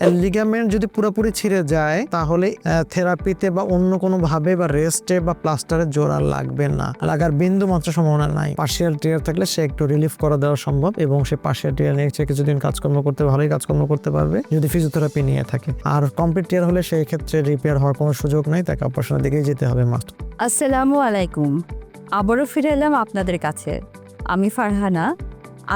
Ligament যদি পুরোপুরি ছিঁড়ে যায়, তাহলে থেরাপিতে বা অন্য কোনো ভাবে বা রেস্টে বা প্লাস্টারে জোড়া লাগবে না। লাগার বিন্দু মাত্র সম্ভাবনা নাই। পার্শিয়াল টিয়ার থাকলে সে একটু রিলিফ করা দেওয়া সম্ভব এবং সে পার্শিয়াল টিয়ার নিয়ে সে কিছুদিন কাজকর্ম করতে, ভালোই কাজকর্ম করতে পারবে যদি ফিজিওথেরাপি নিয়ে থাকে। আর কমপ্লিট টিয়ার হলে সেই ক্ষেত্রে রিপেয়ার হওয়ার কোনো সুযোগ নেই, তাকে অপারেশনের দিকেই যেতে হবে মাত্র। আসসালামু আলাইকুম। আবারও ফিরে এলাম আপনাদের কাছে। আমি ফারহানা।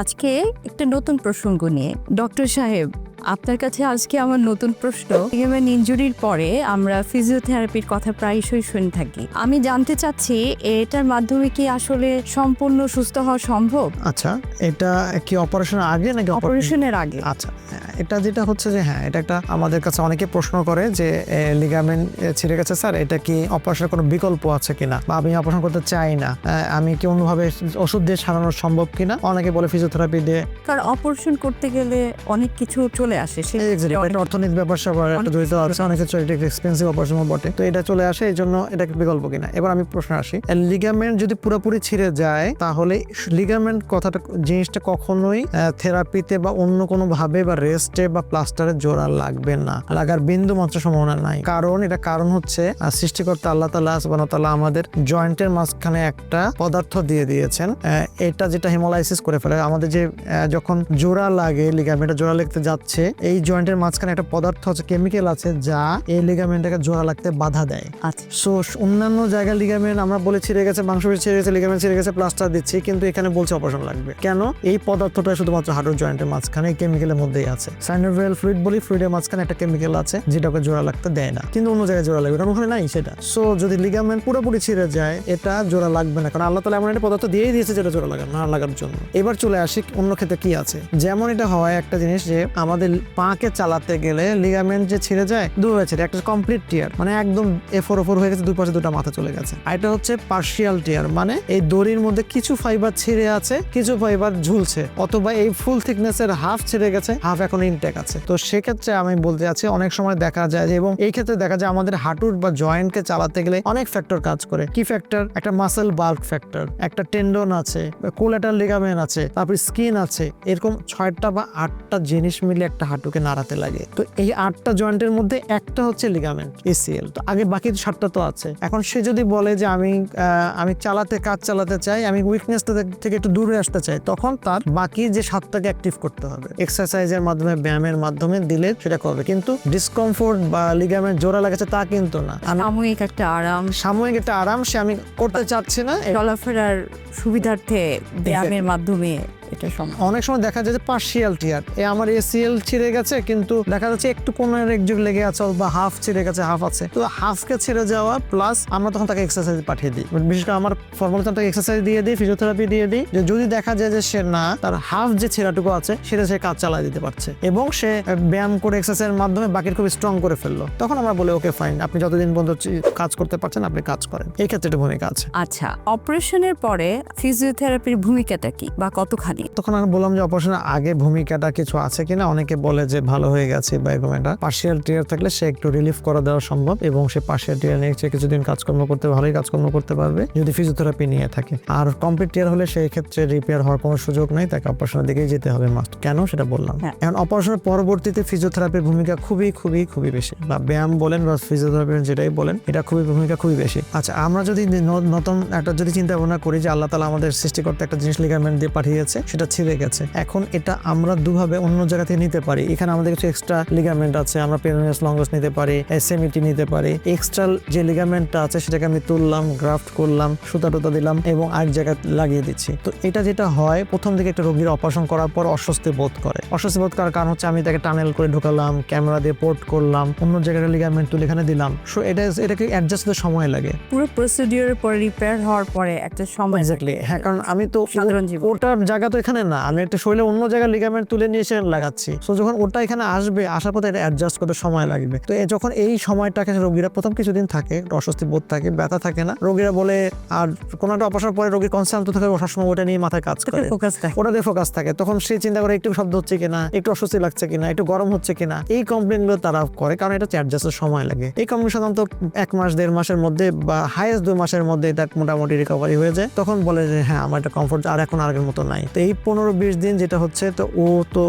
আজকে একটা নতুন প্রসঙ্গ নিয়ে। ডক্টর সাহেব আপনার কাছে আজকে আমার নতুন প্রশ্ন। লিগামেন্ট ইনজুরির পরে আমরা ফিজিওথেরাপির কথা প্রায়শই শুনে থাকি। আমি জানতে চাচ্ছি এটার মাধ্যমে কি আসলে সম্পূর্ণ সুস্থ হওয়া সম্ভব? আচ্ছা এটা কি অপারেশনের আগে নাকি অপারেশনের আগে। আচ্ছা হ্যাঁ, এটা যেটা হচ্ছে যে হ্যাঁ এটা একটা আমাদের কাছে অনেকে প্রশ্ন করে যে লিগামেন্ট ছিঁড়ে গেছে স্যার এটা কি অপারেশনের কোনো বিকল্প আছে কিনা? বা আমি অপারেশন করতে চাই না। আমি কি অন্যভাবে ওষুধ দিয়ে সারানো সম্ভব কিনা? অনেকে বলে ফিজিওথেরাপি দিয়ে। কারণ অপারেশন করতে গেলে অনেক কিছু চলে আসে সে অর্থনীতি ব্যাপার স্যাপার জড়িত আছে অনেক ক্ষেত্রে এটা এক্সপেন্সিভ অপারেশন বটে। তো এটা চলে আসে এই জন্য এটা বিকল্প কিনা। এবার আমি প্রশ্ন আসি লিগামেন্ট যদি পুরোপুরি ছিঁড়ে যায় তাহলে লিগামেন্ট কথাটা জিনিসটা কখনোই থেরাপিতে বা অন্য কোনো ভাবে বা রেস্টে বা প্লাস্টারে জোড়া লাগবে না। লাগার বিন্দু মাত্র সম্ভাবনা নাই। কারণ এটা কারণ হচ্ছে সৃষ্টিকর্তা আল্লাহ তালা তাল্লাহ আমাদের জয়েন্টের মাঝখানে একটা পদার্থ দিয়ে দিয়েছেন। এটা যেটা হেমোলাইসিস করে ফেলে আমাদের যে যখন জোড়া লাগে লিগামেন্টে জোড়া লাগতে যাচ্ছে এই জয়েন্টের মাঝখানে একটা পদার্থ আছে কেমিক্যাল আছে যা এই লিগামেন্টটাকে জোড়া লাগতে বাধা দেয়। আচ্ছা। সো অন্যান্য জায়গায় লিগামেন্ট আমরা বলে ছিঁড়ে গেছে মাংস ছিঁড়ে গেছে লিগামেন্ট ছিঁড়ে গেছে প্লাস্টার দিচ্ছি কিন্তু এখানে বলছে অপারেশন লাগবে। কেন? এই পদার্থটা শুধুমাত্র হাঁটুর জয়েন্টের মাঝখানে এই কেমিক্যালের মধ্যেই আছে। সাইনোভিয়াল ফ্লুইড বলি ফ্লুইডের মাঝখানে একটা কেমিক্যাল আছে যেটাকে জোড়া লাগতে দেয় না। কিন্তু অন্য জায়গায় জোড়া লাগবে কারণ ওখানে নাই সেটা। সো যদি লিগামেন্ট পুরোপুরি ছিঁড়ে যায় এটা জোড়া লাগবে না কারণ আল্লাহ তালা এমন একটা পদার্থ দিয়েই দিয়েছে যেটা জোড়া লাগার না লাগার জন্য। এবার চলে আসি অন্য ক্ষেত্রে কি আছে? যেমন এটা হয় একটা জিনিস যে আমাদের পাকে চালাতে গেলে লিগামেন্ট যে ছিঁড়ে যায় দু হয়েছে একটা কমপ্লিট টিয়ার মানে একদম এফোর ওফোর হয়ে গেছে দুই পাশে দুটো মাথা চলে গেছে। আর এটা হচ্ছে পার্শিয়াল টিয়ার মানে এই দড়ির মধ্যে কিছু ফাইবার ছিঁড়ে আছে, কিছু ফাইবার ঝুলছে, অথবা এই ফুল থিকনেস এর হাফ ছিঁড়ে গেছে হাফ এখন ইনটেক আছে। তো সেক্ষেত্রে আমি বলতে চাচ্ছি অনেক সময় দেখা যায় যে, এবং এই ক্ষেত্রে দেখা যায় আমাদের হাঁটুর বা জয়েন্টকে চালাতে গেলে অনেক ফ্যাক্টর কাজ করে। কি ফ্যাক্টর একটা মাসেল বাল্ক ফ্যাক্টর একটা টেন্ডন আছে কোলেটার লিগামেন্ট আছে, তারপর স্কিন আছে, এরকম ছয়টা বা আটটা জিনিস মিলে একটা হাঁটুকে নাড়াতে লাগে। তো এই আটটা জয়েন্টের মধ্যে একটা হচ্ছে লিগামেন্ট এসিএল তো আগে বাকি সাতটা তো আছে। এখন সে যদি বলে যে আমি আমি চালাতে কাজ চালাতে চাই আমি উইকনেস থেকে একটু দূরে আসতে চাই তখন তার বাকি যে সাতটাকে অ্যাক্টিভ করতে হবে। এক্সারসাইজের মাধ্যমে ব্যায়ামের মাধ্যমে দিলে সেটা করবে। কিন্তু ডিসকমফোর্ট বা লিগামেন্ট জোড়া লাগাচ্ছে তা কিন্তু না। সাময়িক একটা আরাম। সাময়িক একটা আরাম সে আমি করতে চাচ্ছি না। চলাফেরার সুবিধার্থে ব্যায়ামের মাধ্যমে সম্ভব অনেক সময় দেখা যায় যে পার্শিয়াল টিয়ার এ আমার এসিএল ছিঁড়ে গেছে কিন্তু দেখা যাচ্ছে একটু কোনের একজুক লেগে আছে বা হাফ ছিঁড়ে গেছে হাফ আছে। তো হাফকে ছেড়ে যাওয়া প্লাস আমরা তখন তাকে এক্সারসাইজ পাঠিয়ে দিই। বিশেষ করে আমার ফর্মাল তাকে এক্সারসাইজ দিয়ে দিই ফিজিওথেরাপি দিয়ে দিই যে যদি দেখা যায় যে সে না তার হাফ যে ছেঁড়াটুকু আছে সেটা সে কাজ চালিয়ে দিতে পারছে। এবং সে ব্যায়াম করে এক্সারসাইজের মাধ্যমে বাকির খুব স্ট্রং করে ফেলল। তখন আমরা বলি ওকে ফাইন আপনি যতদিন পর্যন্ত কাজ করতে পারছেন আপনি কাজ করেন। এই ক্ষেত্রে ভূমিকা আছে। আচ্ছা অপারেশনের পরে ফিজিওথেরাপির ভূমিকাটা কি? বা কতখানি? তখন আমি বললাম যে অপারেশনের আগে ভূমিকাটা কিছু আছে কিনা? অনেকে বলে যে ভালো হয়ে গেছে বা এরকম একটা পার্শিয়াল টিয়ার থাকলে সে একটু রিলিফ করা দেওয়া সম্ভব এবং সে পার্শিয়াল টিয়ার নিয়ে সে কিছুদিন কাজকর্ম করতে ভালোই কাজকর্ম করতে পারবে যদি ফিজিওথেরাপি নিয়ে থাকে। আর কমপ্লিট টিয়ার হলে সেই ক্ষেত্রে রিপেয়ার হওয়ার কোনো সুযোগ নেই তাকে অপারেশনের দিকেই যেতে হবে মাস্ট কেন? সেটা বললাম। হ্যাঁ। এখন অপারেশনের পরবর্তীতে ফিজিওথেরাপির ভূমিকা খুবই খুবই খুবই বেশি বা ব্যায়াম বলেন বা ফিজিওথেরাপি যেটাই বলেন এটা খুবই ভূমিকা খুবই বেশি। আচ্ছা আমরা যদি নতুন একটা যদি চিন্তা ভাবনা করি যে আল্লাহ তালা আমাদের সৃষ্টি করতে একটা জিনিস লিগামেন্ট দিয়ে পাঠিয়েছে সেটা ছিঁড়ে গেছে। এখন এটা আমরা দুভাবে অন্য জায়গা থেকে নিতে পারি। এখানে আমাদের কিছু এক্সট্রা লিগামেন্ট আছে আমরা পেরোনিয়াস লঙ্গস নিতে পারি এসএমইটি নিতে পারি। এক্সট্রা যে লিগামেন্টটা আছে সেটাকে আমি তুললাম গ্রাফট করলাম সুতা টুতা দিলাম এবং আরেক জায়গায় লাগিয়ে দিচ্ছি। তো এটা যেটা হয় প্রথম দিকে একটা রোগীর অপারেশন করার পর অস্বস্তি বোধ করে। অস্বস্তি বোধ করার কারণ হচ্ছে আমি তাকে টানেল করে ঢোকালাম ক্যামেরা দিয়ে পোর্ট করলাম অন্য জায়গায় লিগামেন্ট তুলে এখানে দিলাম। সো এটা এটাকে অ্যাডজাস্ট হতে সময় লাগে। পুরো প্রসিডিওরের পরে রিপেয়ার হওয়ার পরে একটা সময় এক্স্যাক্টলি হ্যাঁ কারণ আমি তো সাধারণ জীবন। ওটার জায়গা তো এখানে না আমি একটা শরীরে অন্য জায়গায় লিগামেন্ট তুলে নিয়ে এসে লাগাচ্ছি। সো যখন ওটা এখানে আসবে আসার পথে এটা অ্যাডজাস্ট করতে সময় লাগবে। তো যখন এই সময়টাকে রোগীরা প্রথম কিছুদিন থাকে অস্বস্তি বোধ থাকে ব্যথা থাকে না রোগীরা বলে আর কোনো একটা অপারেশন পরে রোগীর কনসার্ন তো থাকে ওঠার সময় ওটা নিয়ে মাথায় কাজ করে। ফোকাস থাকে। ওটা দিয়ে ফোকাস থাকে। তখন সে চিন্তা করে একটু শব্দ হচ্ছে কিনা একটু অস্বস্তি লাগছে কিনা একটু গরম হচ্ছে কিনা। এই কমপ্লেনগুলো তারা করে কারণ এটা অ্যাডজাস্টের সময় লাগে। এই কমপ্লেন সাধারণত এক মাস দেড় মাসের মধ্যে বা হাইয়েস্ট দুই মাসের মধ্যে এটা মোটামুটি রিকভারি হয়ে যায়। তখন বলে যে হ্যাঁ আমার একটা কমফোর্ট আর এখন আগের মতো নাই। তো এই পনেরো বিশ দিন যেটা হচ্ছে, তো ও তো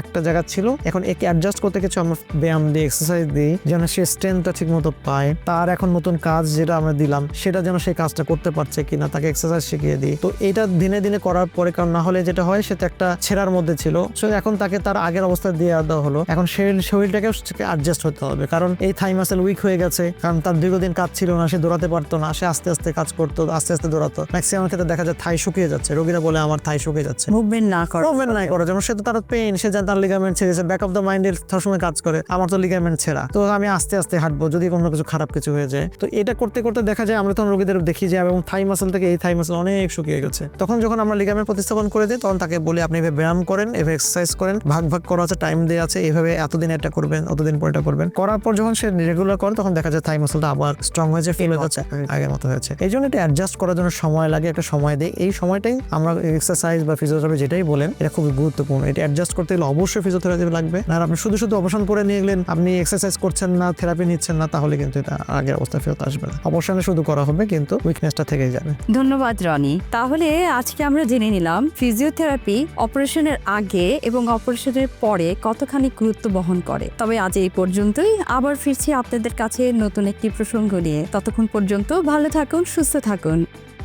একটা জায়গা ছিল। এখন একে অ্যাডজাস্ট করতে কিছু আমরা ব্যায়াম দিই এক্সারসাইজ দিই যেন সে স্ট্রেংথটা ঠিক মতো পায়। তার এখন নতুন কাজ যেটা আমরা দিলাম, সেটা যেন সেই কাজটা করতে পারছে কিনা, তাকে এক্সারসাইজ শিখিয়ে দিই। তো এটা দিনে দিনে করার পরে, কারণ না হলে যেটা হয় সেটা একটা ছেঁড়ার মধ্যে ছিল। সো এখন তাকে তার আগের অবস্থা দিয়ে দেওয়া হলো। এখন সেই শরীরটাকে অ্যাডজাস্ট হতে হবে। কারণ এই থাই মাসেল উইক হয়ে গেছে, কারণ তার দীর্ঘদিন কাজ ছিল না, সে দৌড়াতে পারতো না, সে আস্তে আস্তে কাজ করতো, আস্তে আস্তে দৌড়াতো। ম্যাক্সিমাম ক্ষেত্রে দেখা যায় থাই শুকিয়ে যাচ্ছে। রোগীরা বলে, আমার থাই শুকিয়ে যাচ্ছে। মুভমেন্ট না করো। মুভমেন্ট নাই করা। যেমন সে তো তার পেইন সে জানে তার লিগামেন্ট ছেড়েছে ব্যাক অফ দ্য মাইন্ডের সবসময় কাজ করে। আমার তো লিগামেন্ট ছেঁড়া। তো আমি আস্তে আস্তে হাঁটবো যদি কোনো কিছু খারাপ কিছু হয়ে যায়। তো এটা করতে করতে দেখা যায় আমরা তখন রোগীদের দেখি যে এবং থাই মাসল থেকে এই থাই মাসল অনেক শুকিয়ে গেছে। তখন যখন আমরা লিগামেন্ট প্রতিস্থাপন করে দিই তখন তাকে বলি আপনি এভাবে ব্যায়াম করেন এভাবে এক্সারসাইজ করেন। ভাগ ভাগ করা আছে টাইম দেওয়া আছে এইভাবে এতদিন এটা করবেন অতদিন পর এটা করবেন। করার পর যখন সে রেগুলার করে তখন দেখা যায় থাই মাসলটা আবার স্ট্রং হয়েছে ফিল হচ্ছে। আগের মতো হয়েছে। এই জন্য এটা অ্যাডজাস্ট করার জন্য সময় লাগে একটা সময় দেয় এই সময়টাই আমরা এক্সারসাইজ বা ফিজিওথেরাপি যেটাই বলেন, এটা খুব গুরুত্বপূর্ণ। এটা অ্যাডজাস্ট করতে গেলে অবশ্যই ফিজিওথেরাপি লাগবে। আর আপনি শুধু শুধু অবসান করে নিয়ে গেলেন, আপনি এক্সারসাইজ করছেন না থেরাপি নিচ্ছেন না, তাহলে কিন্তু এটা আগের অবস্থা ফেরত আসবে না। অবসানে শুধু করা হবে, কিন্তু উইকনেসটা থেকেই যাবে। ধন্যবাদ, রনি। তাহলে আজকে আমরা জেনে নিলাম ফিজিওথেরাপি অপারেশনের আগে এবং অপারেশনের পরে কতখানি গুরুত্ব বহন করে। তবে আজ এই পর্যন্তই। আবার ফিরছি আপনাদের কাছে নতুন একটি প্রসঙ্গ নিয়ে। ততক্ষণ পর্যন্ত ভালো থাকুন, সুস্থ থাকুন।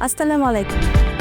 আসসালামু আলাইকুম।